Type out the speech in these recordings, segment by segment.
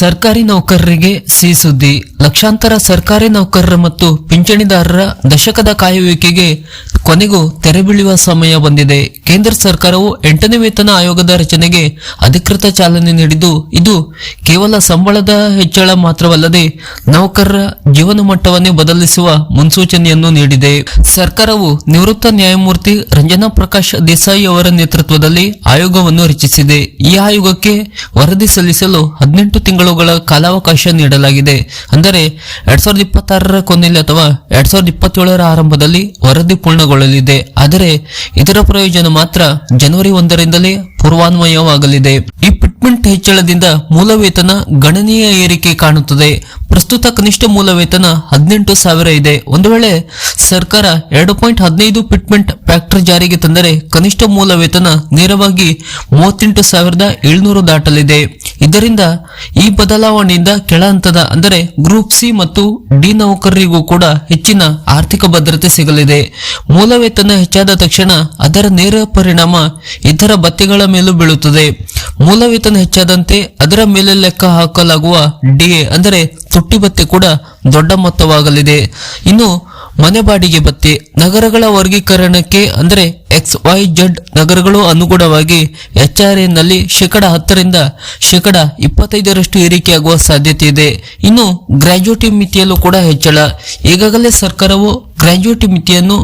ಸರ್ಕಾರಿ ನೌಕರರಿಗೆ ಸಿ ಸುದ್ದಿ ಲಕ್ಷಾಂತರ ಸರ್ಕಾರಿ ನೌಕರರ ಮತ್ತು ಪಿಂಚಣಿದಾರರ ದಶಕದ ಕಾಯುವಿಕೆಗೆ ಕೊನೆಗೂ ತೆರೆ ಬೀಳುವ ಸಮಯ ಬಂದಿದೆ. ಕೇಂದ್ರ ಸರ್ಕಾರವು ಎಂಟನೇ ವೇತನ ಆಯೋಗದ ರಚನೆಗೆ ಅಧಿಕೃತ ಚಾಲನೆ ನೀಡಿದ್ದು, ಇದು ಕೇವಲ ಸಂಬಳದ ಹೆಚ್ಚಳ ಮಾತ್ರವಲ್ಲದೆ ನೌಕರರ ಜೀವನ ಮಟ್ಟವನ್ನೇ ಬದಲಿಸುವ ಮುನ್ಸೂಚನೆಯನ್ನು ನೀಡಿದೆ. ಸರ್ಕಾರವು ನಿವೃತ್ತ ನ್ಯಾಯಮೂರ್ತಿ ರಂಜನಾ ಪ್ರಕಾಶ್ ದೇಸಾಯಿ ಅವರ ನೇತೃತ್ವದಲ್ಲಿ ಆಯೋಗವನ್ನು ರಚಿಸಿದೆ. ಈ ಆಯೋಗಕ್ಕೆ ವರದಿ ಸಲ್ಲಿಸಲು ಹದಿನೆಂಟು ತಿಂಗಳುಗಳ ಕಾಲಾವಕಾಶ ನೀಡಲಾಗಿದೆ. ಅಂದರೆ ಎರಡ್ ಸಾವಿರದ ಇಪ್ಪತ್ತಾರರ ಕೊನೆಯಲ್ಲಿ ಅಥವಾ ಎರಡ್ ಸಾವಿರದ ಇಪ್ಪತ್ತೇಳರ ಆರಂಭದಲ್ಲಿ ವರದಿ ಪೂರ್ಣಗೊಳ್ಳಲಿದೆ. ಆದರೆ ಇದರ ಪ್ರಯೋಜನ ಮಾತ್ರ ಜನವರಿ ಒಂದರಿಂದಲೇ ಪೂರ್ವಾನ್ವಯವಾಗಲಿದೆ. ಈ ಪಿಟ್ಮೆಂಟ್ ಹೆಚ್ಚಳದಿಂದ ಮೂಲ ವೇತನ ಗಣನೀಯ ಏರಿಕೆ ಕಾಣುತ್ತದೆ. ಪ್ರಸ್ತುತ ಕನಿಷ್ಠ ಮೂಲ ವೇತನ ಹದಿನೆಂಟು ಸಾವಿರ ಇದೆ. ಒಂದು ವೇಳೆ ಸರ್ಕಾರ ಎರಡು ಪಾಯಿಂಟ್ ಹದಿನೈದು ಪಿಟ್ಮೆಂಟ್ ಫ್ಯಾಕ್ಟರ್ ಜಾರಿಗೆ ತಂದರೆ ಕನಿಷ್ಠ ಮೂಲ ವೇತನ ನೇರವಾಗಿ ಮೂವತ್ತೆಂಟು ಸಾವಿರದ ಏಳ್ನೂರು ದಾಟಲಿದೆ. ಇದರಿಂದ ಈ ಬದಲಾವಣೆಯಿಂದ ಕೆಳ ಹಂತದ, ಅಂದರೆ ಗ್ರೂಪ್ ಸಿ ಮತ್ತು ಡಿ ನೌಕರರಿಗೂ ಕೂಡ ಹೆಚ್ಚಿನ ಆರ್ಥಿಕ ಭದ್ರತೆ ಸಿಗಲಿದೆ. ಮೂಲ ವೇತನ ಹೆಚ್ಚಾದ ತಕ್ಷಣ ಅದರ ನೇರ ಪರಿಣಾಮ ಇತರ ಭತ್ಯೆಗಳ ಮೇಲೂ ಬೀಳುತ್ತದೆ. ಮೂಲ ವೇತನ ಹೆಚ್ಚಾದಂತೆ ಅದರ ಮೇಲೆ ಲೆಕ್ಕ ಹಾಕಲಾಗುವ ಡಿಎ ಅಂದರೆ ತುಟ್ಟಿ ಭತ್ತೆ ಕೂಡ ದೊಡ್ಡ ಮೊತ್ತವಾಗಲಿದೆ. ಇನ್ನು ಮನೆ ಬಾಡಿಗೆ ಭತ್ತೆ ನಗರಗಳ ವರ್ಗೀಕರಣಕ್ಕೆ, ಅಂದರೆ ಎಕ್ಸ್ ವೈ ಜೆಡ್ ನಗರಗಳು ಅನುಗುಣವಾಗಿ ಎಚ್ ಆರ್ನಲ್ಲಿ ಶೇಕಡ ಹತ್ತರಿಂದ ಶೇಕಡ ಇಪ್ಪತ್ತೈದರಷ್ಟು ಏರಿಕೆಯಾಗುವ ಸಾಧ್ಯತೆ ಇದೆ. ಇನ್ನು ಗ್ರಾಜ್ಯುಟಿ ಮಿತಿಯಲ್ಲೂ ಕೂಡ ಹೆಚ್ಚಳ. ಈಗಾಗಲೇ ಸರ್ಕಾರವು ಗ್ರಾಜ್ಯುಟಿ ಮಿತಿಯನ್ನು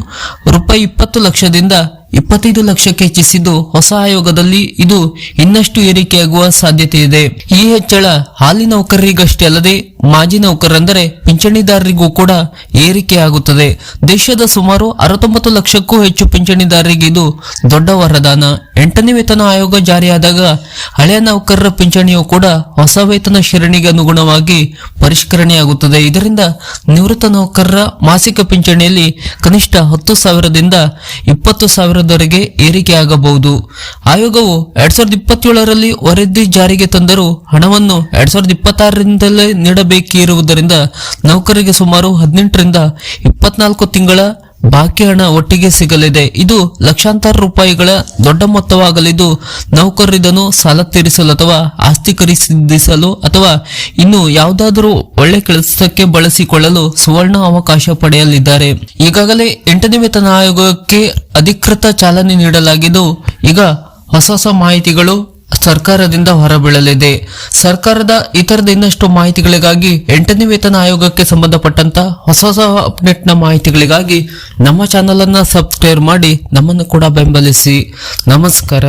ರೂಪಾಯಿ ಇಪ್ಪತ್ತು ಲಕ್ಷದಿಂದ ಇಪ್ಪತ್ತೈದು ಲಕ್ಷಕ್ಕೆ ಹೆಚ್ಚಿಸಿದ್ದು ಹೊಸ ಆಯೋಗದಲ್ಲಿ ಇದು ಇನ್ನಷ್ಟು ಏರಿಕೆಯಾಗುವ ಸಾಧ್ಯತೆ ಇದೆ ಈ ಹೆಚ್ಚಳ ಹಾಲಿ ನೌಕರರಿಗಷ್ಟೇ ಅಲ್ಲದೆ ಮಾಜಿ ನೌಕರರೆಂದರೆ ಪಿಂಚಣಿದಾರರಿಗೂ ಕೂಡ ಏರಿಕೆಯಾಗುತ್ತದೆ. ದೇಶದ ಸುಮಾರು ಅರವತ್ತೊಂಬತ್ತು ಲಕ್ಷಕ್ಕೂ ಹೆಚ್ಚು ಪಿಂಚಣಿದಾರರಿಗೆ ಇದು ದೊಡ್ಡ ವರದಾನ. ಎಂಟನೇ ವೇತನ ಆಯೋಗ ಜಾರಿಯಾದಾಗ ಹಳೆಯ ನೌಕರರ ಪಿಂಚಣಿಯು ಕೂಡ ಹೊಸ ವೇತನ ಶ್ರೇಣಿಗೆ ಅನುಗುಣವಾಗಿ ಪರಿಷ್ಕರಣೆಯಾಗುತ್ತದೆ. ಇದರಿಂದ ನಿವೃತ್ತ ನೌಕರರ ಮಾಸಿಕ ಪಿಂಚಣಿಯಲ್ಲಿ ಕನಿಷ್ಠ ಹತ್ತು ಸಾವಿರದಿಂದ ಇಪ್ಪತ್ತು ಸಾವಿರದವರೆಗೆ ಏರಿಕೆಯಾಗಬಹುದು. ಆಯೋಗವು ಎರಡ್ ಸಾವಿರದ ಇಪ್ಪತ್ತೇಳರಲ್ಲಿ ವರದಿ ಜಾರಿಗೆ ತಂದರೂ ಹಣವನ್ನು ಎರಡ್ ಸಾವಿರದ ಇಪ್ಪತ್ತಾರರಿಂದಲೇ ನೀಡಬೇಕಿರುವುದರಿಂದ ನೌಕರರಿಗೆ ಸುಮಾರು ಹದಿನೆಂಟರಿಂದ ಇಪ್ಪತ್ನಾಲ್ಕು ತಿಂಗಳ ಬಾಕಿ ಹಣ ಒಟ್ಟಿಗೆ ಸಿಗಲಿದೆ. ಇದು ಲಕ್ಷಾಂತರ ರೂಪಾಯಿಗಳ ದೊಡ್ಡ ಮೊತ್ತವಾಗಲಿದ್ದು ನೌಕರರಿದನು ಸಾಲ ತೀರಿಸಲು ಅಥವಾ ಆಸ್ತಿ ಖರೀದಿಸಲು ಅಥವಾ ಇನ್ನು ಯಾವುದಾದರೂ ಒಳ್ಳೆ ಕೆಲಸಕ್ಕೆ ಬಳಸಿಕೊಳ್ಳಲು ಸುವರ್ಣ ಅವಕಾಶ ಪಡೆಯಲಿದ್ದಾರೆ. ಈಗಾಗಲೇ ಎಂಟನೇ ವೇತನ ಆಯೋಗಕ್ಕೆ ಅಧಿಕೃತ ಚಾಲನೆ ನೀಡಲಾಗಿದ್ದು, ಈಗ ಹೊಸ ಹೊಸ ಮಾಹಿತಿಗಳು ಸರ್ಕಾರದಿಂದ ಹೊರಬೀಳಲಿದೆ. ಸರ್ಕಾರದ ಇತರದ ಇನ್ನಷ್ಟು ಮಾಹಿತಿಗಳಿಗಾಗಿ ಎಂಟನೇ ವೇತನ ಆಯೋಗಕ್ಕೆ ಸಂಬಂಧಪಟ್ಟಂತ ಹೊಸ ಹೊಸ ಅಪ್ಡೇಟ್ನ ಮಾಹಿತಿಗಳಿಗಾಗಿ ನಮ್ಮ ಚಾನಲ್ ಅನ್ನ ಸಬ್ಸ್ಕ್ರೈಬ್ ಮಾಡಿ ನಮ್ಮನ್ನು ಕೂಡ ಬೆಂಬಲಿಸಿ. ನಮಸ್ಕಾರ.